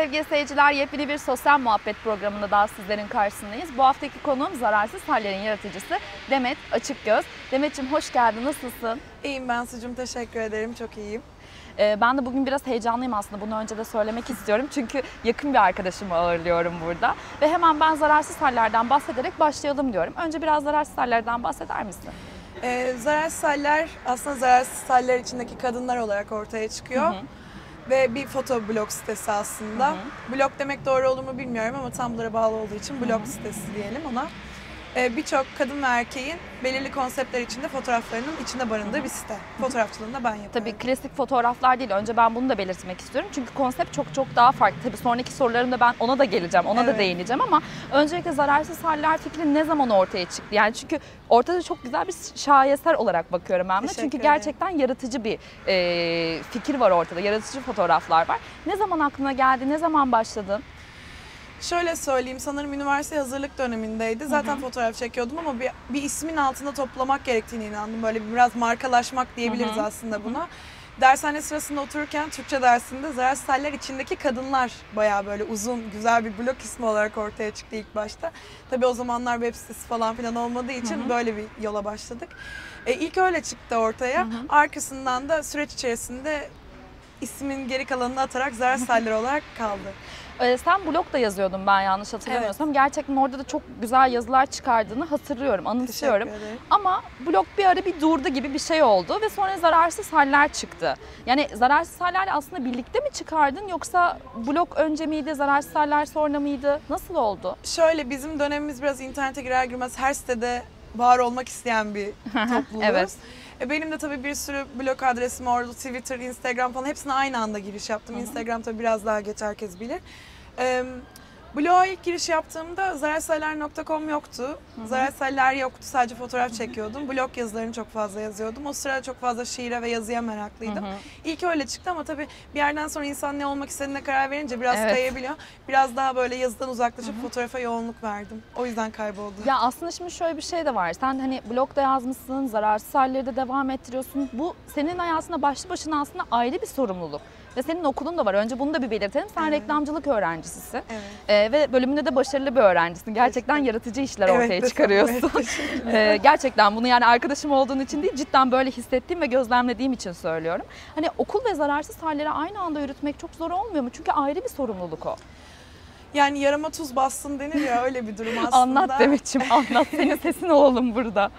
Sevgili seyirciler. Yepyeni bir sosyal muhabbet programında daha sizlerin karşısındayız. Bu haftaki konuğum Zararsız Hallerin yaratıcısı Demet Açıkgöz. Demet'ciğim hoş geldin. Nasılsın? İyiyim ben Sucum. Teşekkür ederim. Çok iyiyim. Ee, ben de bugün biraz heyecanlıyım aslında. Bunu önce de söylemek istiyorum. Çünkü yakın bir arkadaşımı ağırlıyorum burada. Ve hemen ben zararsız hallerden bahsederek başlayalım diyorum. Önce biraz zararsız hallerden bahseder misin? Ee, zararsız haller aslında zararsız haller içindeki kadınlar olarak ortaya çıkıyor. Hı hı. Ve bir foto blog sitesi aslında. Blog demek doğru olur mu bilmiyorum ama Tumblr'a bağlı olduğu için blog sitesi diyelim ona. Ee, Birçok kadın ve erkeğin belirli konseptler içinde fotoğraflarının içinde barındığı bir site. Fotoğrafçılığını da ben yapıyorum. Tabii klasik fotoğraflar değil. Önce ben bunu da belirtmek istiyorum. Çünkü konsept çok çok daha farklı. Tabii sonraki sorularımda ben ona da geleceğim, ona da Evet. değineceğim ama öncelikle zararsız haller fikri ne zaman ortaya çıktı? Yani çünkü ortada çok güzel bir şaheser olarak bakıyorum ben de. Teşekkür Çünkü gerçekten yaratıcı bir e, fikir var ortada. Yaratıcı fotoğraflar var. Ne zaman aklına geldi? Ne zaman başladın? Şöyle söyleyeyim sanırım üniversite hazırlık dönemindeydi. Zaten fotoğraf çekiyordum ama bir, bir ismin altında toplamak gerektiğini inandım. Böyle biraz markalaşmak diyebiliriz Hı hı. aslında buna. Dershane sırasında otururken Türkçe dersinde Zararsız Haller içindeki kadınlar bayağı böyle uzun güzel bir blok ismi olarak ortaya çıktı ilk başta. Tabii o zamanlar web sitesi falan filan olmadığı için böyle bir yola başladık. E, ilk öyle çıktı ortaya. Arkasından da süreç içerisinde ismin geri kalanını atarak Zararsız Haller olarak kaldı. Ee, sen blog da yazıyordun ben yanlış hatırlamıyorsam. Gerçekten orada da çok güzel yazılar çıkardığını hatırlıyorum, anımsıyorum. Ama blog bir ara bir durdu gibi bir şey oldu ve sonra zararsız haller çıktı. Yani zararsız haller aslında birlikte mi çıkardın yoksa blog önce miydi, zararsız haller sonra mıydı? Nasıl oldu? Şöyle bizim dönemimiz biraz internete girer girmez her sitede var olmak isteyen bir topluluğuz. Evet. E benim de tabii bir sürü blog adresim oldu. Twitter, Instagram falan hepsine aynı anda giriş yaptım. Instagram tabii biraz daha geç herkes bilir. E, Blog'a ilk giriş yaptığımda zararseller.com yoktu. Zararseller yoktu. Sadece fotoğraf çekiyordum. Blog yazılarını çok fazla yazıyordum. O sırada çok fazla şiire ve yazıya meraklıydım. İlk öyle çıktı ama tabii bir yerden sonra insan ne olmak istediğine karar verince biraz Evet. kayabiliyor. Biraz daha böyle yazıdan uzaklaşıp fotoğrafa yoğunluk verdim. O yüzden kayboldu. Ya aslında şimdi şöyle bir şey de var. Sen hani blogda yazmışsın, zararsız halleri de devam ettiriyorsun. Bu senin hayatında başlı başına aslında ayrı bir sorumluluk. Ve senin okulun da var. Önce bunu da bir belirtelim. Sen Evet. reklamcılık öğrencisisin. Evet. Ee, ve bölümünde de başarılı bir öğrencisin. Gerçekten yaratıcı işler ortaya Evet, çıkarıyorsun. evet. Ee, gerçekten bunu yani arkadaşım olduğun için değil, cidden böyle hissettiğim ve gözlemlediğim için söylüyorum. Hani okul ve zararsız halleri aynı anda yürütmek çok zor olmuyor mu? Çünkü ayrı bir sorumluluk o. Yani yarama tuz bassın denir ya öyle bir durum aslında. Anlat Demet'ciğim, anlat. Senin sesin olalım burada.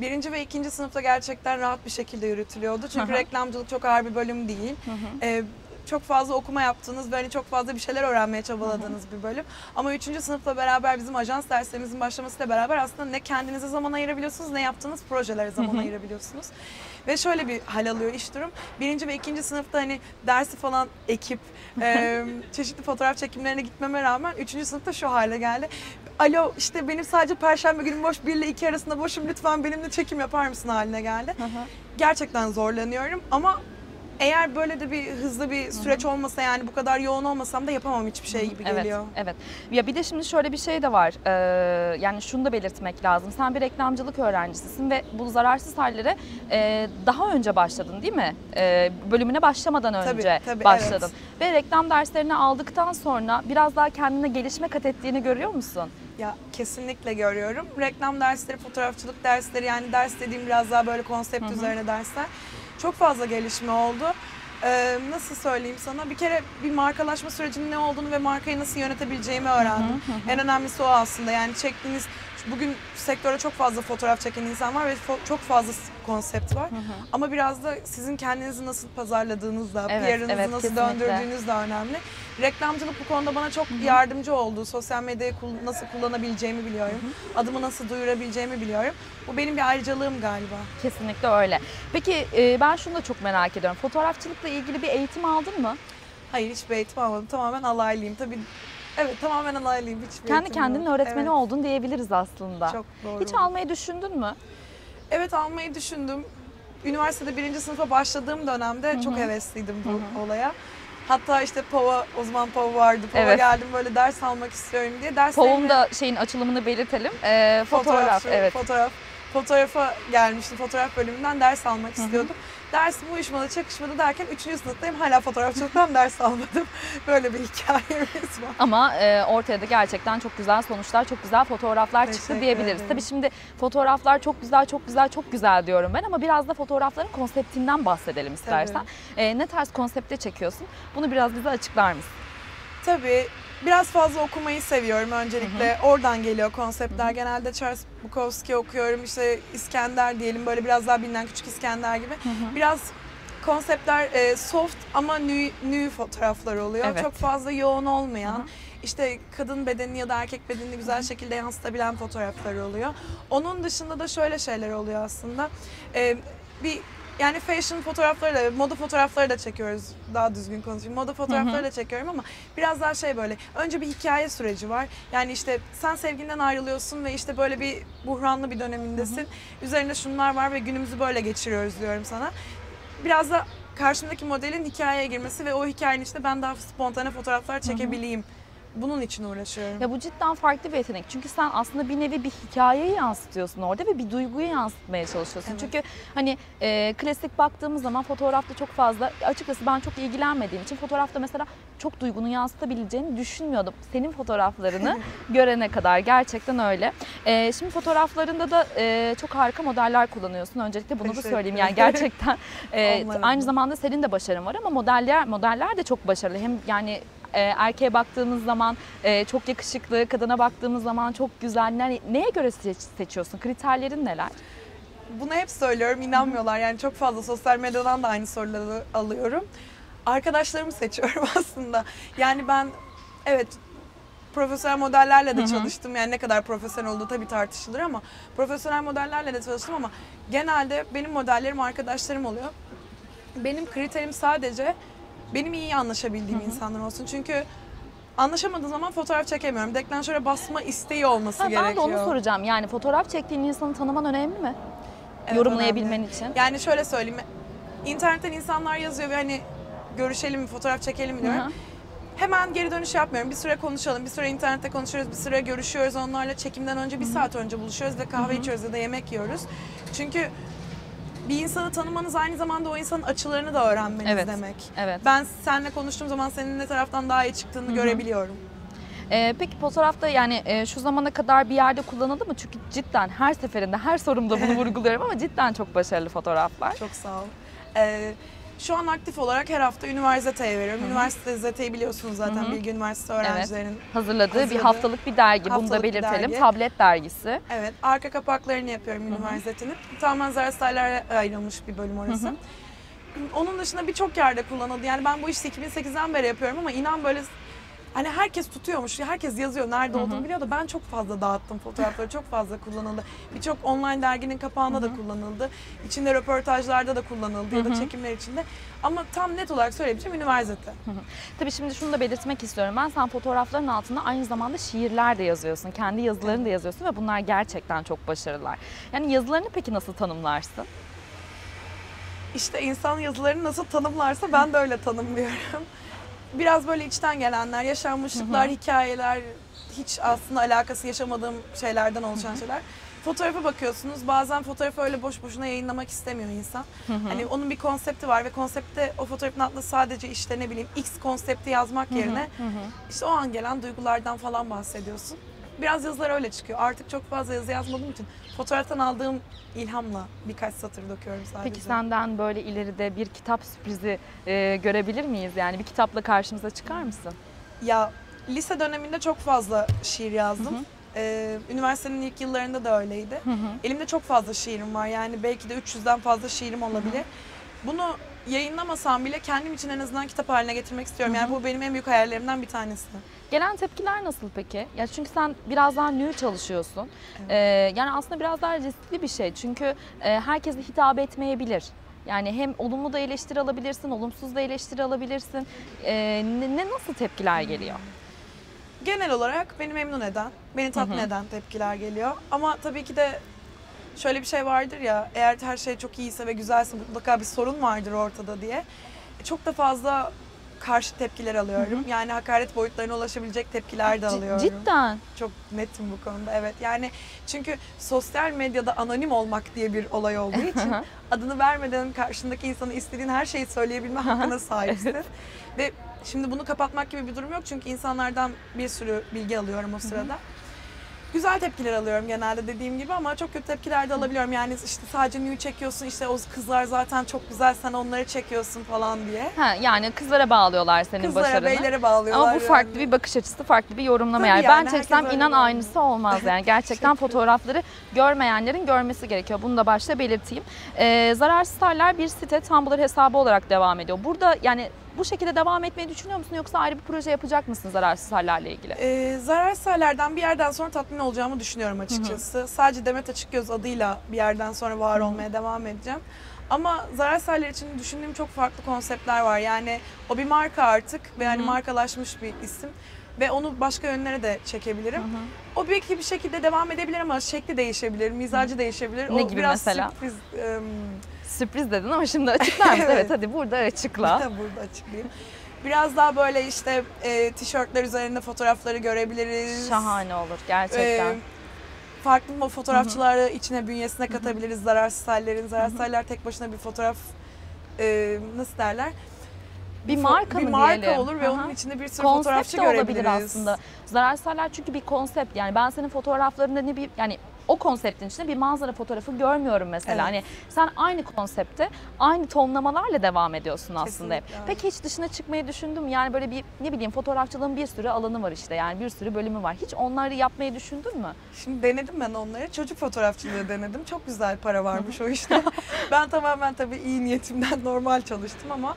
Birinci ve ikinci sınıfta gerçekten rahat bir şekilde yürütülüyordu. Çünkü Hı hı. reklamcılık çok ağır bir bölüm değil. Ee, çok fazla okuma yaptığınız ve hani çok fazla bir şeyler öğrenmeye çabaladığınız bir bölüm. Ama üçüncü sınıfla beraber bizim ajans derslerimizin başlamasıyla beraber aslında ne kendinize zaman ayırabiliyorsunuz ne yaptığınız projelere zaman ayırabiliyorsunuz. Ve şöyle bir hal alıyor iş durum. Birinci ve ikinci sınıfta hani dersi falan ekip, e, çeşitli fotoğraf çekimlerine gitmeme rağmen üçüncü sınıfta şu hale geldi. Alo işte benim sadece perşembe günü boş 1 ile 2 arasında boşum lütfen benimle çekim yapar mısın haline geldi. Gerçekten zorlanıyorum ama eğer böyle de bir hızlı bir süreç olmasa yani bu kadar yoğun olmasam da yapamam hiçbir şey gibi Evet, geliyor. evet. Ya bir de şimdi şöyle bir şey de var. Ee, yani şunu da belirtmek lazım. Sen bir reklamcılık öğrencisisin ve bu zararsız hallere e, daha önce başladın değil mi? E, bölümüne başlamadan Tabii, önce tabii, başladın. Ve reklam derslerini aldıktan sonra biraz daha kendine gelişme kat ettiğini görüyor musun? Ya kesinlikle görüyorum. Reklam dersleri, fotoğrafçılık dersleri yani ders dediğim biraz daha böyle konsept üzerine dersler. Çok fazla gelişme oldu. Ee, nasıl söyleyeyim sana? Bir kere bir markalaşma sürecinin ne olduğunu ve markayı nasıl yönetebileceğimi öğrendim. En önemlisi o aslında. Yani çektiğiniz bugün sektörde çok fazla fotoğraf çeken insan var ve çok fazla konsept var. Ama biraz da sizin kendinizi nasıl pazarladığınızla, Evet, PR'ınızı evet, nasıl kesinlikle. döndürdüğünüz de önemli. Reklamcılık bu konuda bana çok yardımcı oldu. Sosyal medyayı nasıl kullanabileceğimi biliyorum. Adımı nasıl duyurabileceğimi biliyorum. Bu benim bir ayrıcalığım galiba. Kesinlikle öyle. Peki e, ben şunu da çok merak ediyorum. Fotoğrafçılıkla ilgili bir eğitim aldın mı? Hayır hiçbir eğitim almadım. Tamamen alaylıyım. Tabii evet tamamen alaylıyım. Hiçbir Kendi kendinin yok. öğretmeni Evet, oldun diyebiliriz aslında. Çok doğru. Hiç almayı düşündün mü? Evet almayı düşündüm. Üniversitede birinci sınıfa başladığım dönemde çok hevesliydim bu olaya. Hatta işte POV'a, o zaman POV vardı. POV'a Evet. geldim böyle ders almak istiyorum diye. Derslerimi- Pov'un da şeyin açılımını belirtelim. Ee, fotoğraf, Fotoğrafçı, evet. Fotoğraf. Fotoğrafa gelmiştim. Fotoğraf bölümünden ders almak istiyordum. Dersim uyuşmadı, çakışmadı derken 3. sınıftayım. Hala fotoğrafçılıktan ders almadım. Böyle bir hikayemiz var. Ama e, ortaya da gerçekten çok güzel sonuçlar, çok güzel fotoğraflar çıktı Teşekkür diyebiliriz. ederim. Tabii şimdi fotoğraflar çok güzel, çok güzel, çok güzel diyorum ben ama biraz da fotoğrafların konseptinden bahsedelim istersen. E, ne tarz konsepte çekiyorsun? Bunu biraz bize açıklar mısın? Tabii biraz fazla okumayı seviyorum öncelikle. Oradan geliyor konseptler. Genelde Charles Bukowski okuyorum. İşte İskender diyelim böyle biraz daha bilinen Küçük İskender gibi. Biraz konseptler e, soft ama nü, nü fotoğraflar oluyor. Evet. Çok fazla yoğun olmayan. Hı hı. işte kadın bedenini ya da erkek bedenini güzel şekilde yansıtabilen fotoğraflar oluyor. Onun dışında da şöyle şeyler oluyor aslında. E, bir yani fashion fotoğrafları da, moda fotoğrafları da çekiyoruz. Daha düzgün konuşayım. Moda fotoğrafları da çekiyorum ama biraz daha şey böyle. Önce bir hikaye süreci var. Yani işte sen sevgilinden ayrılıyorsun ve işte böyle bir buhranlı bir dönemindesin. Üzerinde şunlar var ve günümüzü böyle geçiriyoruz diyorum sana. Biraz da karşımdaki modelin hikayeye girmesi ve o hikayenin içinde ben daha spontane fotoğraflar çekebileyim. Bunun için uğraşıyorum. Ya bu cidden farklı bir yetenek. Çünkü sen aslında bir nevi bir hikayeyi yansıtıyorsun orada ve bir duyguyu yansıtmaya çalışıyorsun. Evet. Çünkü hani e, klasik baktığımız zaman fotoğrafta çok fazla açıkçası ben çok ilgilenmediğim için fotoğrafta mesela çok duygunu yansıtabileceğini düşünmüyordum. Senin fotoğraflarını görene kadar gerçekten öyle. E, şimdi fotoğraflarında da e, çok harika modeller kullanıyorsun. Öncelikle bunu da söyleyeyim. Yani gerçekten e, aynı da. zamanda senin de başarın var ama modeller modeller de çok başarılı. Hem yani e, erkeğe baktığımız zaman e, çok yakışıklı, kadına baktığımız zaman çok güzel. Ne, neye göre seç- seçiyorsun? Kriterlerin neler? Bunu hep söylüyorum inanmıyorlar. Yani çok fazla sosyal medyadan da aynı soruları alıyorum. Arkadaşlarımı seçiyorum aslında. Yani ben evet profesyonel modellerle de çalıştım. Yani ne kadar profesyonel olduğu tabii tartışılır ama profesyonel modellerle de çalıştım ama genelde benim modellerim arkadaşlarım oluyor. Benim kriterim sadece benim iyi anlaşabildiğim insanlar olsun. Çünkü anlaşamadığım zaman fotoğraf çekemiyorum. Deklanşöre basma isteği olması Ha, gerekiyor. ben de onu soracağım. Yani fotoğraf çektiğin insanı tanıman önemli mi? Evet, Yorumlayabilmen önemli. için. Yani şöyle söyleyeyim. İnternetten insanlar yazıyor ve hani görüşelim mi, fotoğraf çekelim mi diyorum. Hemen geri dönüş yapmıyorum. Bir süre konuşalım, bir süre internette konuşuyoruz, bir süre görüşüyoruz. Onlarla çekimden önce bir saat önce buluşuyoruz ve kahve içiyoruz ya da yemek yiyoruz. Çünkü bir insanı tanımanız aynı zamanda o insanın açılarını da öğrenmeniz Evet. demek. Evet. Ben seninle konuştuğum zaman senin ne taraftan daha iyi çıktığını görebiliyorum. Ee, peki fotoğrafta yani e, şu zamana kadar bir yerde kullanıldı mı? Çünkü cidden her seferinde, her sorumda bunu vurguluyorum ama cidden çok başarılı fotoğraflar. Çok sağ ol. Ee, şu an aktif olarak her hafta üniversiteye veriyorum. Üniversite ZT'yi biliyorsunuz zaten Hı hı. Bilgi Üniversitesi öğrencilerinin. Hazırladığı bir Hazırladığı haftalık bir dergi. Bunu da haftalık bir belirtelim. dergi. Tablet dergisi. Evet, arka kapaklarını yapıyorum üniversitenin. Tamamen Zararsaylar'a ayrılmış bir bölüm orası. Onun dışında birçok yerde kullanıldı. Yani ben bu işi 2008'den beri yapıyorum ama inan böyle hani herkes tutuyormuş, herkes yazıyor nerede olduğunu biliyor da ben çok fazla dağıttım fotoğrafları, çok fazla kullanıldı. Birçok online derginin kapağında da kullanıldı. İçinde röportajlarda da kullanıldı ya da çekimler içinde. Ama tam net olarak söyleyebileceğim üniversite. Tabii şimdi şunu da belirtmek istiyorum. Ben sen fotoğrafların altında aynı zamanda şiirler de yazıyorsun. Kendi yazılarını da yazıyorsun ve bunlar gerçekten çok başarılılar. Yani yazılarını peki nasıl tanımlarsın? İşte insan yazılarını nasıl tanımlarsa ben de öyle tanımlıyorum. Biraz böyle içten gelenler, yaşanmışlıklar, hikayeler, hiç aslında alakası yaşamadığım şeylerden oluşan şeyler. Fotoğrafa bakıyorsunuz. Bazen fotoğrafı öyle boş boşuna yayınlamak istemiyor insan. Hani onun bir konsepti var ve konsepte o fotoğrafın altında sadece işte ne bileyim X konsepti yazmak yerine işte o an gelen duygulardan falan bahsediyorsun. Biraz yazılar öyle çıkıyor. Artık çok fazla yazı yazmadığım için fotoğraftan aldığım ilhamla birkaç satır döküyorum sadece. Peki senden böyle ileride bir kitap sürprizi e, görebilir miyiz? Yani bir kitapla karşımıza çıkar mısın? Ya lise döneminde çok fazla şiir yazdım. Ee, üniversitenin ilk yıllarında da öyleydi. Elimde çok fazla şiirim var. Yani belki de 300'den fazla şiirim olabilir. Bunu yayınlamasam bile kendim için en azından kitap haline getirmek istiyorum. Yani bu benim en büyük hayallerimden bir tanesi. Gelen tepkiler nasıl peki? Ya çünkü sen biraz daha nü çalışıyorsun. Ee, yani aslında biraz daha riskli bir şey. Çünkü e, herkese hitap etmeyebilir. Yani hem olumlu da eleştiri alabilirsin, olumsuz da eleştiri alabilirsin. Ee, ne, ne- nasıl tepkiler geliyor? Genel olarak beni memnun eden, beni tatmin eden tepkiler geliyor. Ama tabii ki de şöyle bir şey vardır ya, eğer her şey çok iyiyse ve güzelse mutlaka bir sorun vardır ortada diye. Çok da fazla karşı tepkiler alıyorum. Yani hakaret boyutlarına ulaşabilecek tepkiler de alıyorum. Cidden. Çok netim bu konuda evet. Yani çünkü sosyal medyada anonim olmak diye bir olay olduğu için adını vermeden karşındaki insana istediğin her şeyi söyleyebilme hakkına sahipsin. Ve şimdi bunu kapatmak gibi bir durum yok çünkü insanlardan bir sürü bilgi alıyorum o sırada. Güzel tepkiler alıyorum genelde dediğim gibi ama çok kötü tepkiler de alabiliyorum. Yani işte sadece nude çekiyorsun işte o kızlar zaten çok güzel sen onları çekiyorsun falan diye. Ha, yani kızlara bağlıyorlar senin Kızlara, başarını. beylere bağlıyorlar. Ama bu farklı yani. bir bakış açısı, farklı bir yorumlama Tabii yani. yani, Ben çeksem öyle inan görmüyor. aynısı olmaz yani. Gerçekten fotoğrafları görmeyenlerin görmesi gerekiyor. Bunu da başta belirteyim. Ee, Zararsız bir site Tumblr hesabı olarak devam ediyor. Burada yani bu şekilde devam etmeyi düşünüyor musun yoksa ayrı bir proje yapacak mısın Zararsız Haller'le ilgili? Ee, zararsız hallerden bir yerden sonra tatmin olacağımı düşünüyorum açıkçası. Sadece Demet Açıkgöz adıyla bir yerden sonra var olmaya devam edeceğim. Ama zararsız haller için düşündüğüm çok farklı konseptler var. Yani o bir marka artık ve yani Hı hı. markalaşmış bir isim. Ve onu başka yönlere de çekebilirim. O belki bir şekilde devam edebilir ama şekli değişebilir, mizacı değişebilir. Ne o gibi biraz mesela? sürpriz. ım, Sürpriz dedin ama şimdi açıklar mısın? evet. Evet. hadi burada açıkla. Burada açıklayayım. Biraz daha böyle işte e, tişörtler üzerinde fotoğrafları görebiliriz. Şahane olur gerçekten. Ee, farklı fotoğrafçıları içine bünyesine katabiliriz zararsız hallerin. Zararsız haller tek başına bir fotoğraf e, nasıl derler? bir marka bir mı marka diyelim? olur ve Aha. onun içinde bir sürü konsept fotoğrafçı de olabilir görebiliriz. aslında. Zararsız Haller çünkü bir konsept yani ben senin fotoğraflarında ne bir yani o konseptin içinde bir manzara fotoğrafı görmüyorum mesela. Evet. Hani sen aynı konsepte aynı tonlamalarla devam ediyorsun aslında hep. Kesinlikle öyle. Peki hiç dışına çıkmayı düşündüm yani böyle bir ne bileyim fotoğrafçılığın bir sürü alanı var işte yani bir sürü bölümü var. Hiç onları yapmayı düşündün mü? Şimdi denedim ben onları. Çocuk fotoğrafçılığı denedim. Çok güzel para varmış o işte. ben tamamen tabii iyi niyetimden normal çalıştım ama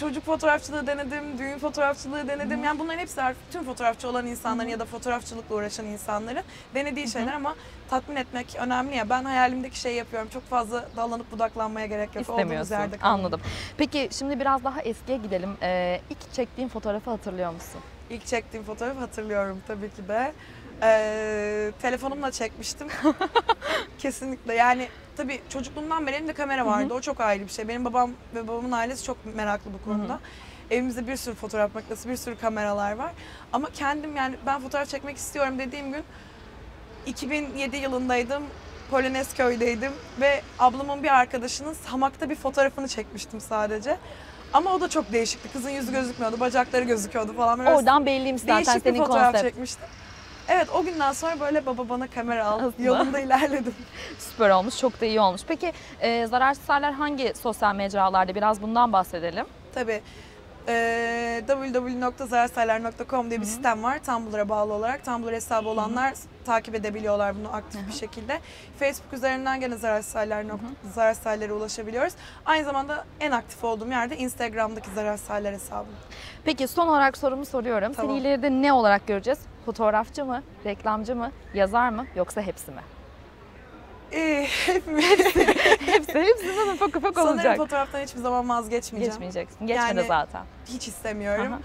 çocuk fotoğrafçılığı denedim, düğün fotoğrafçılığı denedim. Yani bunların hepsi tüm fotoğrafçı olan insanların ya da fotoğrafçılıkla uğraşan insanların denediği şeyler ama tatmin etmek önemli ya. Ben hayalimdeki şeyi yapıyorum. Çok fazla dallanıp budaklanmaya gerek yok. İstemiyorsun. yerde. Anladım. Peki şimdi biraz daha eskiye gidelim. Ee, ilk çektiğin fotoğrafı hatırlıyor musun? İlk çektiğim fotoğrafı hatırlıyorum tabii ki de. Ee, telefonumla çekmiştim. Kesinlikle yani tabii çocukluğumdan beri elimde kamera vardı. O çok ayrı bir şey. Benim babam ve babamın ailesi çok meraklı bu konuda. Evimizde bir sürü fotoğraf makinesi, bir sürü kameralar var. Ama kendim yani ben fotoğraf çekmek istiyorum dediğim gün 2007 yılındaydım. Polonezköy'deydim ve ablamın bir arkadaşının hamakta bir fotoğrafını çekmiştim sadece. Ama o da çok değişikti. Kızın yüzü gözükmüyordu, bacakları gözüküyordu falan. Böyle Oradan belliymiş zaten değişik bir fotoğraf konsept. çekmiştim. Evet o günden sonra böyle baba bana kamera al. Aslında. Yolunda ilerledim. Süper olmuş, çok da iyi olmuş. Peki e, Zararsız hangi sosyal mecralarda? Biraz bundan bahsedelim. Tabii e, www.zararsaylar.com diye bir sitem var Tumblr'a bağlı olarak. Tumblr hesabı olanlar takip edebiliyorlar bunu aktif bir şekilde. Facebook üzerinden gene zararsaylar zararsaylara ulaşabiliyoruz. Aynı zamanda en aktif olduğum yerde Instagram'daki zararsaylar hesabım. Peki son olarak sorumu soruyorum. Tamam. Seni ileride ne olarak göreceğiz? Fotoğrafçı mı, reklamcı mı, yazar mı yoksa hepsi mi? Ee, hepimiz hepsi, hepsinden ufak ufak sanırım olacak. fotoğraftan hiçbir zaman vazgeçmeyeceğim. Geçmeyeceksin. Geçme de Yani- zaten. Hiç istemiyorum. Aha.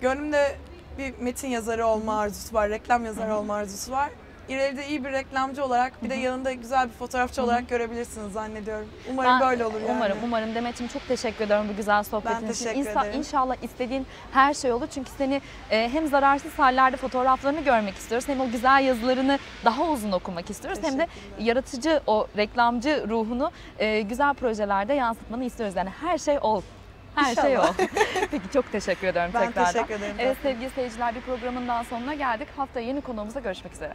Gönlümde bir metin yazarı olma arzusu var, reklam yazarı olma arzusu var. İleride iyi bir reklamcı olarak bir de yanında güzel bir fotoğrafçı olarak görebilirsiniz zannediyorum. Umarım Ben- böyle olur yani. Umarım, umarım. Demet'ciğim çok teşekkür ediyorum bu güzel sohbetin için. teşekkür İnşa- ederim. İnşallah istediğin her şey olur. Çünkü seni e, hem zararsız hallerde fotoğraflarını görmek istiyoruz. Hem o güzel yazılarını daha uzun okumak istiyoruz. Hem de yaratıcı o reklamcı ruhunu e, güzel projelerde yansıtmanı istiyoruz. Yani her şey ol. Her şey. İnşallah. Peki çok teşekkür ediyorum Ben tekrardan. teşekkür ederim. Evet sevgili seyirciler bir programın daha sonuna geldik. Haftaya yeni konuğumuzla görüşmek üzere.